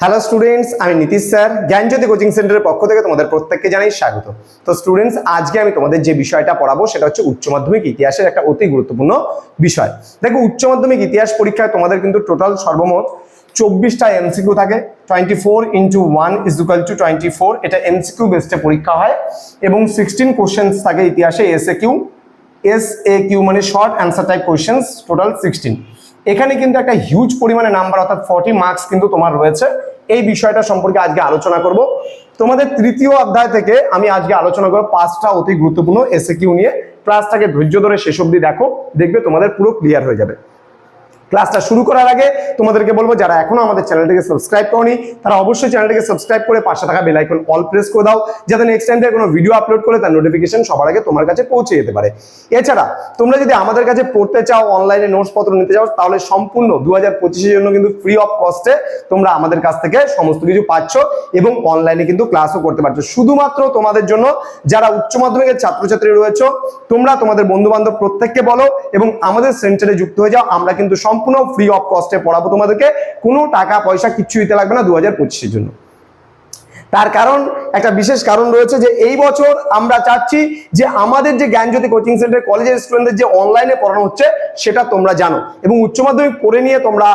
Hello students আমি Nitish sir, জ্ঞানজ্যোতি coaching সেন্টারের পক্ষ থেকে তোমাদের প্রত্যেককে জানাই স্বাগত। তো স্টুডেন্টস আজকে আমি তোমাদের যে বিষয়টা পড়াবো সেটা হচ্ছে উচ্চ মাধ্যমিক ইতিহাসের একটা অতি গুরুত্বপূর্ণ বিষয়। দেখো, উচ্চ মাধ্যমিক ইতিহাস পরীক্ষায় তোমাদের কিন্তু টোটাল সর্বমোট চব্বিশটা এমসিকিউ থাকে। Twenty four into one is equal to twenty four এটা এমসিকিউ বেসডে পরীক্ষা হয়। এবং সিক্সটিন কোশ্চেন্স থাকে ইতিহাসে SA Q S A Q মানে short answer type questions total sixteen এখানে কিন্তু একটা হিউজ পরিমাণে নাম্বার অর্থাৎ ফর্টি মার্কস কিন্তু তোমার রয়েছে। এই বিষয়টা সম্পর্কে আজকে আলোচনা করব। তোমাদের তৃতীয় অধ্যায় থেকে আমি আজকে আলোচনা করব পাঁচটা অতি গুরুত্বপূর্ণ এসে কিউ নিয়ে। ক্লাসটাকে ধৈর্য ধরে শেষ অব্দি দেখো, দেখবে তোমাদের পুরো ক্লিয়ার হয়ে যাবে। ক্লাসটা শুরু করার আগে তোমাদেরকে বলব, যারা এখনও আমাদের চ্যানেলটিকে সাবস্ক্রাইব করনি, তারা অবশ্যই চ্যানেলটিকে সাবস্ক্রাইব করে পাশে থাকা বেল আইকন অল প্রেস করে দাও, যাতে নেক্সট টাইম থেকে কোনো ভিডিও আপলোড করে তার নোটিফিকেশন সবার আগে তোমার কাছে পৌঁছে যেতে পারে। এছাড়া, তোমরা যদি আমাদের কাছে পড়তে চাও অনলাইনে নোটস পত্র নিতে চাও, তাহলে সম্পূর্ণ দু হাজার জন্য কিন্তু ফ্রি অফ কস্টে তোমরা আমাদের কাছ থেকে সমস্ত কিছু পাচ্ছ এবং অনলাইনে কিন্তু ক্লাসও করতে পারছ। শুধুমাত্র তোমাদের জন্য যারা উচ্চ মাধ্যমিকের ছাত্রছাত্রী রয়েছে, তোমরা তোমাদের বন্ধু বান্ধব প্রত্যেককে বলো এবং আমাদের সেন্টারে যুক্ত হয়ে যাও, আমরা কিন্তু সম্পূর্ণ ফ্রি অফ কস্টে পড়াবো তোমাদেরকে। কোনো টাকা পয়সা কিচ্ছু দিতে লাগবে না দু হাজার জন্য। তার কারণ একটা বিশেষ কারণ রয়েছে যে এই বছর আমরা চাচ্ছি যে আমাদের যে জ্ঞানজ্যোতি কোচিং সেন্টার কলেজের স্টুডেন্টদের যে অনলাইনে পড়ানো হচ্ছে, সেটা তোমরা জানো। এবং উচ্চ মাধ্যমিক পড়ে নিয়ে তোমরা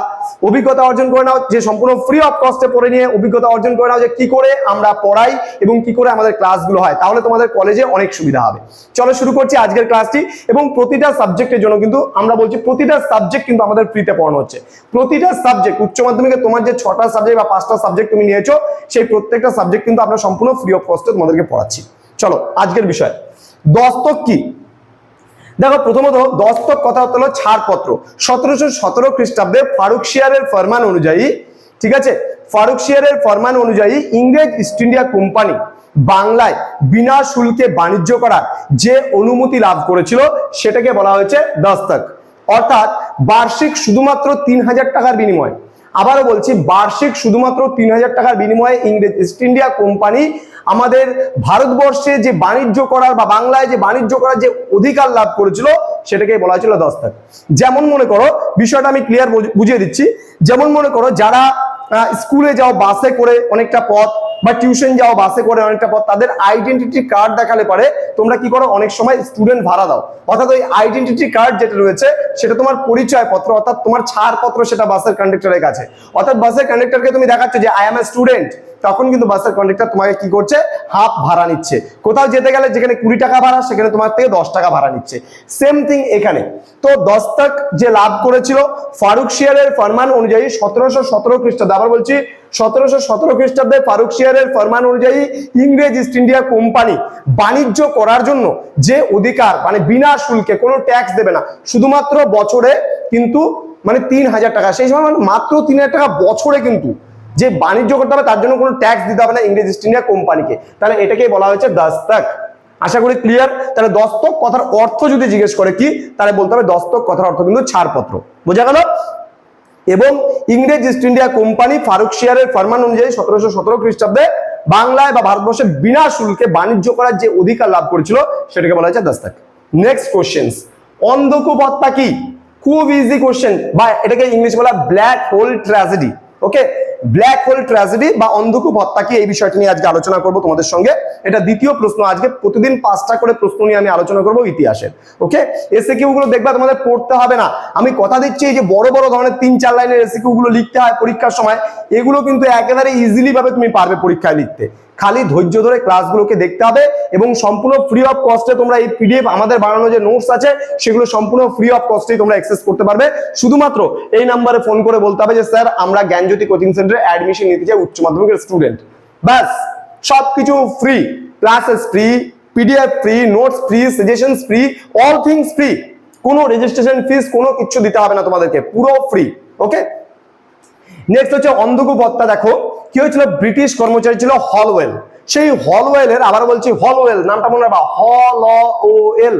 অভিজ্ঞতা অর্জন করে নাও, যে সম্পূর্ণ ফ্রি অফ কস্টে পড়ে নিয়ে অভিজ্ঞতা অর্জন করে নাও যে কি করে আমরা পড়াই এবং কি করে আমাদের ক্লাসগুলো হয়। তাহলে তোমাদের কলেজে অনেক সুবিধা হবে। চলো শুরু করছি আজকের ক্লাসটি এবং প্রতিটা সাবজেক্টের জন্য কিন্তু আমরা বলছি প্রতিটা সাবজেক্ট কিন্তু আমাদের ফ্রিতে পড়ানো হচ্ছে। প্রতিটা সাবজেক্ট উচ্চ মাধ্যমিকে তোমার যে ছটা সাবজেক্ট বা পাঁচটা সাবজেক্ট তুমি নিয়েছো, সেই প্রত্যেকটা সাবজেক্ট কিন্তু আমরা সম্পূর্ণ ফ্রি অফ কস্টে তোমাদেরকে পড়াচ্ছি। চলো, আজকের বিষয়। দস্তক কি? দেখো, প্রথমত দস্তক কথা হলো ছাড়পত্র। সতেরোশো সতেরো খ্রিস্টাব্দে ফারুক শিয়ারের ফরমান অনুযায়ী, ঠিক আছে? ফারুক শিয়ারের ফরমান অনুযায়ী ইংরেজ ইস্ট ইন্ডিয়া কোম্পানি বাংলায় বিনা শুল্কে বাণিজ্য করার যে অনুমতি লাভ করেছিল, সেটাকে বলা হয়েছে দস্তক। অর্থাৎ বার্ষিক শুধুমাত্র তিন হাজার টাকার বিনিময়। আবারও বলছি, বার্ষিক শুধুমাত্র তিন হাজার টাকার বিনিময়ে ইংরেজ, ইস্ট ইন্ডিয়া কোম্পানি আমাদের ভারতবর্ষে যে বাণিজ্য করার বা বাংলায় যে বাণিজ্য করার যে অধিকার লাভ করেছিল সেটাকে বলা হয়েছিল দস্তাক। যেমন মনে করো, বিষয়টা আমি ক্লিয়ার বুঝিয়ে দিচ্ছি, যেমন মনে করো, যারা স্কুলে যাও বাসে করে অনেকটা পথ বা টিউশন যাও বাসে করে অনেকটা পথ, তাদের আইডেন্টিটি কার্ড দেখালে পরে তোমরা কি করো, অনেক সময় স্টুডেন্ট ভাড়া দাও। অর্থাৎ ওই আইডেন্টিটি কার্ড যেটা রয়েছে, সেটা তোমার পরিচয় পত্র অর্থাৎ তোমার ছাড়পত্র সেটা বাসের কন্ডাক্টরের কাছে। অর্থাৎ বাসের কন্ডাক্টরকে তুমি দেখাচ্ছ যে আই এম এ স্টুডেন্ট তখন কিন্তু বাসের কন্ডাক্টর তোমাকে কি করছে? হাফ ভাড়া নিচ্ছে। কোথাও যেতে গেলে যেখানে কুড়ি টাকা ভাড়া, সেখানে তোমার থেকে দশ টাকা ভাড়া নিচ্ছে। সেম থিং এখানে। তো দস্তক যে লাভ করেছিল ফারুক শিয়ারের ফরমান অনুযায়ী সতেরোশো সতেরো খ্রিস্টাব্দে, আবার বলছি সতেরোশো সতেরো খ্রিস্টাব্দে ফারুক শিয়ারের ফরমান অনুযায়ী ইংরেজ ইস্ট ইন্ডিয়া কোম্পানি বাণিজ্য করার জন্য যে অধিকার মানে বিনা শুল্কে কোনো ট্যাক্স দেবে না, শুধুমাত্র বছরে কিন্তু মানে তিন হাজার টাকা, সেই সময় মানে মাত্র তিন হাজার টাকা বছরে কিন্তু যে বাণিজ্য করতে হবে, তার জন্য কোনো ট্যাক্স দিতে হবে না ইংরেজ ইস্ট ইন্ডিয়া কোম্পানিকে তাহলে এটাকেই বলা হয়েছে দস্তক। আশা করি ক্লিয়ার তাহলে দস্তক কথার অর্থ যদি জিজ্ঞেস করে কি, তাহলে বলতে হবে দস্তক কথার অর্থ কিন্তু ছাড়পত্র। বোঝা গেল? এবং ইংরেজ ইস্ট ইন্ডিয়া কোম্পানি ফারুক শিয়ারের ফরমান অনুযায়ী সতেরোশো সতেরো খ্রিস্টাব্দে বাংলায় বা ভারতবর্ষে বিনা শুল্কে বাণিজ্য করার যে অধিকার লাভ করেছিল, সেটাকে বলা হয়েছে দস্তাক। নেক্সট কোশ্চেন অন্ধকূপত্তা কি? খুব ইজি কোশ্চেন বা এটাকে ইংলিশ বলা black hole tragedy okay black hole tragedy বা অন্ধকূপ হত্যা কি এই বিষয়টি নিয়ে আজকে আলোচনা করব তোমাদের সঙ্গে? এটা দ্বিতীয় প্রশ্ন আজকে। প্রতিদিন পাঁচটা করে প্রশ্ন নিয়ে আমি আলোচনা করব ইতিহাসের ওকে এসিকিউ গুলো দেখবা তোমাদের পড়তে হবে না। আমি কথা দিচ্ছি এই যে বড় বড় ধরনের তিন, চার লাইনের এসিকিউ গুলো লিখতে হয় পরীক্ষার সময়। এগুলো কিন্তু একেবারে ইজিলি ভাবে তুমি পারবে পরীক্ষায় লিখতে। খালি ধৈর্য ধরে ক্লাসগুলোকে দেখতে হবে এবং সম্পূর্ণ ফ্রি অফ কস্টে তোমরা এই পিডিএফ আমাদের বানানো যে নোটস আছে, সেগুলো সম্পূর্ণ ফ্রি অফ কস্টেই তোমরা অ্যাক্সেস করতে পারবে। শুধুমাত্র এই নাম্বারে ফোন করে বলতে হবে যে, স্যার, আমরা জ্ঞানজ্যোতি কোচিং সেন্টারে অ্যাডমিশন নিতে চাই উচ্চ মাধ্যমিকের স্টুডেন্ট ব্যাস, সবকিছু free classes free PDF free notes free suggestions free all things free কোনো রেজিস্ট্রেশন ফিস কোনো কিছু দিতে হবে না তোমাদেরকে, পুরো ফ্রি ওকে নেক্সট হচ্ছে অন্ধকূপ হত্যা দেখো। কি হয়েছিল? ব্রিটিশ কর্মচারী ছিল হলওয়েল সেই হলওয়েলের আবার বলছি হলওয়েল নামটা মনে রাখবা হল ও এল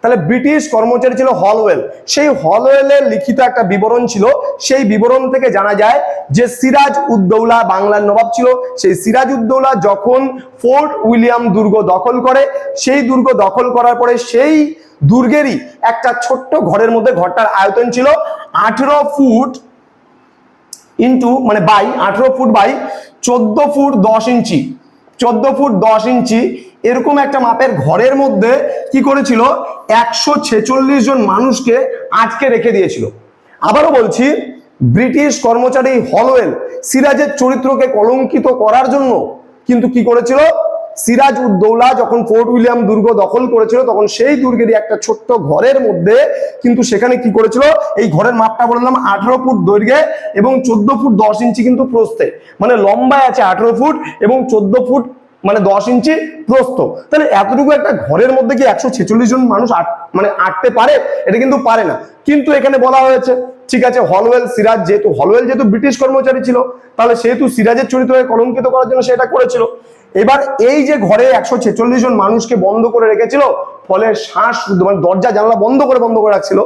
তাহলে ব্রিটিশ কর্মচারী ছিল হলওয়েল সেই হলওয়েলের লিখিত একটা বিবরণ ছিল। সেই বিবরণ থেকে জানা যায় যে সিরাজ উদ্দৌলা বাংলার নবাব ছিল। সেই সিরাজ উদ্দৌলা যখন ফোর্ট উইলিয়াম দুর্গ দখল করে, সেই দুর্গ দখল করার পরে সেই দুর্গেরই একটা ছোট্ট ঘরের মধ্যে ঘরটার আয়তন ছিল আঠেরো ফুট ইন্টু মানে বাই আঠেরো ফুট বাই চোদ্দ ফুট দশ ইঞ্চি। চোদ্দ ফুট দশ ইঞ্চি, এরকম একটা মাপের ঘরের মধ্যে কি করেছিল? একশো ছেচল্লিশ জন মানুষকে আটকে রেখে দিয়েছিল। আবারও বলছি, ব্রিটিশ কর্মচারী হলওয়েল সিরাজের চরিত্রকে কলঙ্কিত করার জন্য কিন্তু কি করেছিল? সিরাজ উদ্দৌলা যখন ফোর্ট উইলিয়াম দুর্গ দখল করেছিল, তখন সেই দুর্গেরই একটা ছোট্ট ঘরের মধ্যে কিন্তু সেখানে কি করেছিল? এই ঘরের মাপটা বললাম আঠারো ফুট দৈর্ঘ্যে এবং চোদ্দ ফুট দশ ইঞ্চি কিন্তু প্রস্থে। মানে লম্বায় আছে আঠারো ফুট এবং চোদ্দ ফুট মানে দশ ইঞ্চি প্রস্থ। তাহলে এতটুকু একটা ঘরের মধ্যে কি একশো ছেচল্লিশ জন মানুষ মানে আটতে পারে? এটা কিন্তু পারে না। কিন্তু এখানে বলা হয়েছে, ঠিক আছে, হলওয়েল সিরাজ যেহেতু হলওয়েল যেহেতু ব্রিটিশ কর্মচারী ছিল, তাহলে সেহেতু সিরাজের চরিত্রকে কলঙ্কিত করার জন্য সেটা করেছিল। এবার এই যে ঘরে একশো ছেচল্লিশ জন মানুষকে বন্ধ করে রেখেছিল, ফলে শ্বাস মানে দরজা, জানলা বন্ধ করে বন্ধ করে রাখছিল,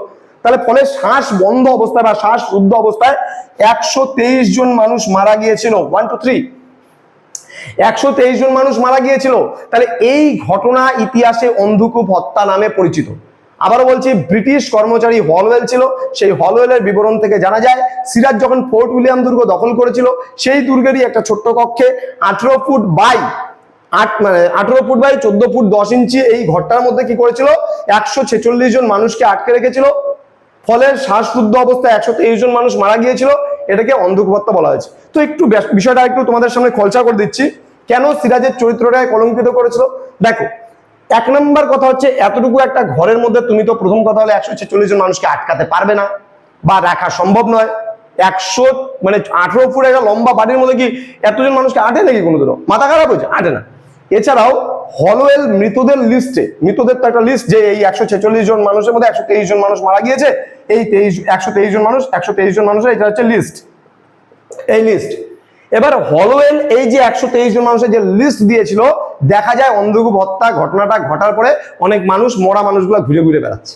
তাহলে ফলে শ্বাস বন্ধ অবস্থায় বা শ্বাস রুদ্ধ অবস্থায় একশো তেইশ জন মানুষ মারা গিয়েছিল। ওয়ান টু থ্রি একশো তেইশ জন মানুষ মারা গিয়েছিল। তাহলে এই ঘটনা ইতিহাসে অন্ধকূপ হত্যা নামে পরিচিত। আবারও বলছি, ব্রিটিশ কর্মচারী হলওয়েল ছিল। সেই হলওয়েলের বিবরণ থেকে জানা যায়, সিরাজ যখন ফোর্ট উইলিয়াম দুর্গ দখল করেছিল, সেই দুর্গেরই একটা ছোট্ট কক্ষে আঠেরো ফুট বাই, আট মানে আঠেরো ফুট বাই চোদ্দ ফুট দশ ইঞ্চি এই ঘরটার মধ্যে কি করেছিল? একশো ছেচল্লিশ জন মানুষকে আটকে রেখেছিল। ফলে শ্বাসরুদ্ধ অবস্থায় একশো তেইশ জন মানুষ মারা গিয়েছিল। এটাকে অন্ধকুপত্তা বলা হয়েছে। তো একটু বিষয়টা একটু তোমাদের সামনে খলসা করে দিচ্ছি। কেন সিরাজের চরিত্রটাকে কলঙ্কিত করেছিল? দেখো, এক নম্বর কথা হচ্ছে এতটুকু একটা ঘরের মধ্যে তুমি তো প্রথম কথা হলে একশো ছেচল্লিশ জন মানুষকে আটকাতে পারবে না বা রাখা সম্ভব নয়। একশো মানে আঠেরো ফুট একটা লম্বা বাড়ির মধ্যে কি এতজন মানুষকে আটে নাকি কোনোদিনও? মাথা খারাপ হয়েছে? আটে না। এছাড়াও হলওয়েল মৃতদের লিস্টে, মৃতদের তো একটা লিস্ট যে এই একশো ছেচল্লিশ জন মানুষের মধ্যে একশো তেইশ জন মানুষ মারা গিয়েছে, এই তেইশ, একশো তেইশ জন মানুষ, একশো তেইশ জন মানুষের, এটা হচ্ছে লিস্ট। এই লিস্ট। এবার হলওয়েল এই যে একশো তেইশ জন মানুষের যে লিস্ট দিয়েছিল, দেখা যায় অন্ধকূপ হত্যা, ঘটনাটা ঘটার পরে অনেক মানুষ, মরা মানুষগুলো ঘুরে ঘুরে বেড়াচ্ছে।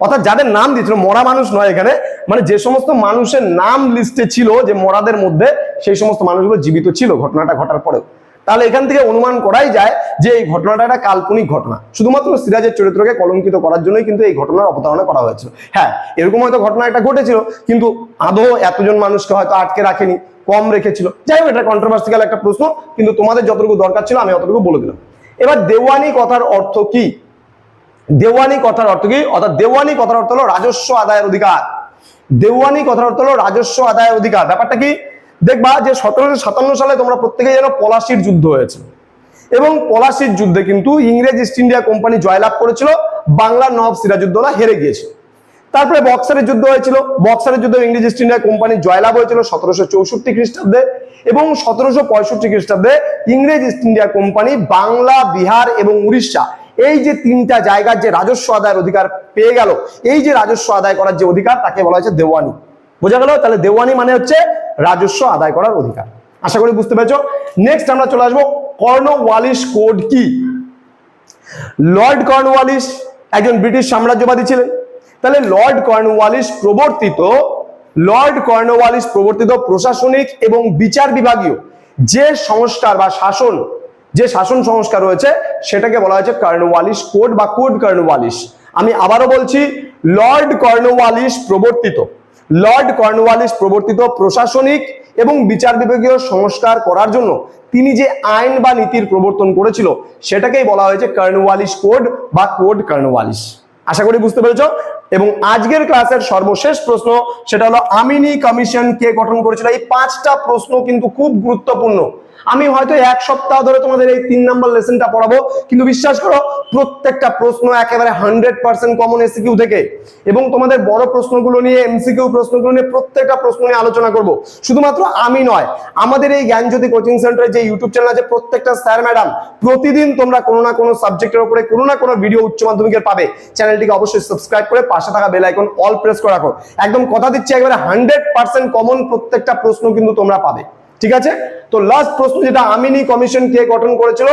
অর্থাৎ যাদের নাম দিয়েছিল, মরা মানুষ নয় এখানে মানে যে সমস্ত মানুষের নাম লিস্টে ছিল যে মরাদের মধ্যে, সেই সমস্ত মানুষগুলো জীবিত ছিল ঘটনাটা ঘটার পরেও। তাহলে এখান থেকে অনুমান করাই যায় যে এই ঘটনাটা একটা কাল্পনিক ঘটনা। শুধুমাত্র সিরাজের চরিত্রকে কলঙ্কিত করার জন্যই কিন্তু এই ঘটনার অবতারণা করা হয়েছিল হ্যাঁ এরকম হয়তো ঘটনা একটা ঘটেছিল, কিন্তু আদৌ এতজন মানুষকে হয়তো আটকে রাখেনি, কম রেখেছিল। যাই হোক, এটা কন্ট্রোভার্সিক্যাল একটা প্রশ্ন, কিন্তু তোমাদের যতটুকু দরকার ছিল আমি অতটুকু বলে দিলাম। এবার দেওয়ানি কথার অর্থ কি? দেওয়ানি কথার অর্থ কি? অর্থাৎ দেওয়ানি কথার অর্থ হলো রাজস্ব আদায়ের অধিকার। দেওয়ানি কথার অর্থ হলো রাজস্ব আদায়ের অধিকার। ব্যাপারটা কি? দেখবা যে সতেরোশো সাতান্ন সালে তোমরা প্রত্যেকেই যেন পলাশির যুদ্ধ হয়েছে এবং পলাশির যুদ্ধে কিন্তু ইংরেজ ইস্ট ইন্ডিয়া কোম্পানি জয়লাভ করেছিল বাংলার নবাব সিরাজউদ্দৌলা হেরে গিয়েছিল। তারপরে বক্সারের যুদ্ধ হয়েছিল, বক্সারের যুদ্ধে ইংরেজ ইস্ট ইন্ডিয়া কোম্পানি জয়লাভ হয়েছিল সতেরোশো চৌষট্টি খ্রিস্টাব্দে এবং সতেরোশো পঁয়ষট্টি খ্রিস্টাব্দে ইংরেজ east India company Bangla, Bihar এবং উড়িষ্যা এই যে তিনটা জায়গার যে রাজস্ব আদায়ের অধিকার পেয়ে গেল, এই যে রাজস্ব আদায় করার যে অধিকার তাকে বলা হয়েছে দেওয়ানি। বোঝা গেল? তাহলে দেওয়ানি মানে হচ্ছে রাজস্ব আদায় করার অধিকার। আশা করি বুঝতে পেরেছ? নেক্সট আমরা চলে আসব কর্নওয়ালিস কোড কি? লর্ড কর্নওয়ালিস একজন ব্রিটিশ সাম্রাজ্যবাদী ছিলেন। তাহলে লর্ড কর্নওয়ালিস প্রবর্তিত, লর্ড কর্নওয়ালিস প্রবর্তিত প্রশাসনিক এবং বিচার বিভাগীয় যে সংস্কার বা শাসন, যে শাসন সংস্কার রয়েছে, সেটাকে বলা হয়েছে কর্নওয়ালিস কোড বা কোড কর্নওয়ালিস আমি আবারও বলছি, লর্ড কর্নওয়ালিস প্রবর্তিত। লর্ড কর্নওয়ালিস প্রবর্তিত প্রশাসনিক এবং বিচার বিভাগীয় সংস্কার করার জন্য তিনি যে আইন বা নীতির প্রবর্তন করেছিল, সেটাকেই বলা হয়েছে কর্নওয়ালিস কোড বা কোড কর্নওয়ালিস আশা করি বুঝতে পেরেছ? এবং আজকের ক্লাসের সর্বশেষ প্রশ্ন, সেটা হলো, আমিনি কমিশন কে গঠন করেছিল? এই পাঁচটা প্রশ্ন কিন্তু খুব গুরুত্বপূর্ণ। আমি হয়তো এক সপ্তাহ ধরে তোমাদের এই তিন নাম্বার লেসনটা পড়াবো, কিন্তু বিশ্বাস করো প্রত্যেকটা প্রশ্ন একেবারে হান্ড্রেড পার্সেন্ট কমন এসিকিউ থেকে। এবং তোমাদের বড় প্রশ্নগুলো নিয়ে এমসিকিউ প্রশ্নগুলো নিয়ে প্রত্যেকটা প্রশ্ন নিয়ে আলোচনা করব। শুধুমাত্র আমি নয়, আমাদের এই জ্ঞান জ্ঞানজ্যোতি কোচিং সেন্টারে যে ইউটিউব চ্যানেল আছে, প্রত্যেকটা স্যার ম্যাডাম প্রতিদিন তোমরা কোনো না কোনো সাবজেক্টের উপরে কোনো না কোনো ভিডিও উচ্চ মাধ্যমিকের পাবে। চ্যানেলটিকে অবশ্যই সাবস্ক্রাইব করে পাশে থাকা বেল আইকন অল প্রেস করে রাখো। একদম কথা দিচ্ছি, একেবারে হান্ড্রেড পার্সেন্ট কমন প্রত্যেকটা প্রশ্ন কিন্তু তোমরা পাবে। ঠিক আছে? তো লাস্ট প্রশ্ন যেটা আমিনি কমিশন কে গঠন করেছিল,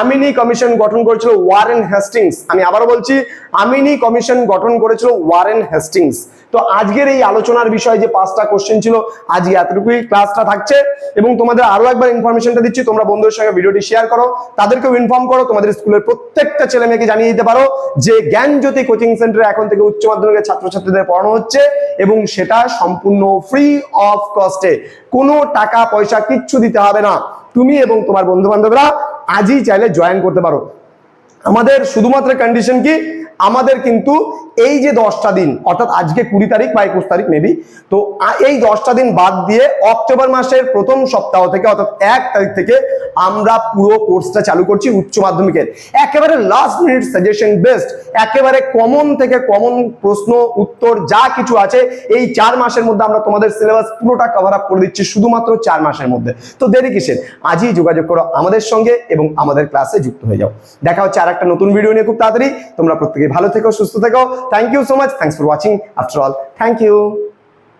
আমিনি কমিশন গঠন করেছিল ওয়ারেন হেস্টিংস আমি আবারও বলছি, আমিনি কমিশন গঠন করেছিল ওয়ারেন হেস্টিংস তো আজকের এই আলোচনার বিষয় যে পাঁচটা কোশ্চেন ছিল, আজকে এতটুকুই ক্লাসটা থাকছে। এবং তোমাদের আরও একবার ইনফরমেশনটা দিচ্ছি, তোমরা বন্ধুদের সঙ্গে ভিডিওটি শেয়ার করো, তাদেরকেও ইনফর্ম করো, তোমাদের স্কুলের প্রত্যেকটা ছেলে মেয়েকে জানিয়ে দিতে পারো যে জ্ঞানজ্যোতি কোচিং সেন্টারে এখন থেকে উচ্চ মাধ্যমিকের ছাত্রছাত্রীদের পড়ানো হচ্ছে এবং সেটা সম্পূর্ণ ফ্রি অফ কস্টে কোনো টাকা পয়সা কিচ্ছু দিতে হবে না। তুমি এবং তোমার বন্ধু বান্ধবরা আজই চাইলে জয়েন করতে পারো। আমাদের শুধুমাত্র কন্ডিশন কি? আমাদের কিন্তু এই যে দশটা দিন, অর্থাৎ আজকে কুড়ি তারিখ বা একুশ তারিখ মেবি তো এই দশটা দিন বাদ দিয়ে অক্টোবর মাসের প্রথম সপ্তাহ থেকে, অর্থাৎ এক তারিখ থেকে আমরা পুরো কোর্সটা চালু করছি উচ্চ মাধ্যমিকের। একেবারে লাস্ট মিনিট সাজেশন বেস্ট একেবারে কমন থেকে কমন প্রশ্ন, উত্তর, যা কিছু আছে, এই চার মাসের মধ্যে আমরা তোমাদের সিলেবাস পুরোটা কভার আপ করে দিচ্ছি শুধুমাত্র চার মাসের মধ্যে। তো দেরি কিসের? আজই যোগাযোগ করো আমাদের সঙ্গে এবং আমাদের ক্লাসে যুক্ত হয়ে যাও। দেখা হচ্ছে আর একটা নতুন ভিডিও নিয়ে খুব তাড়াতাড়ি। তোমরা প্রত্যেকে ভালো থেকো সুস্থ থেকো thank you so much thanks for watching after all thank you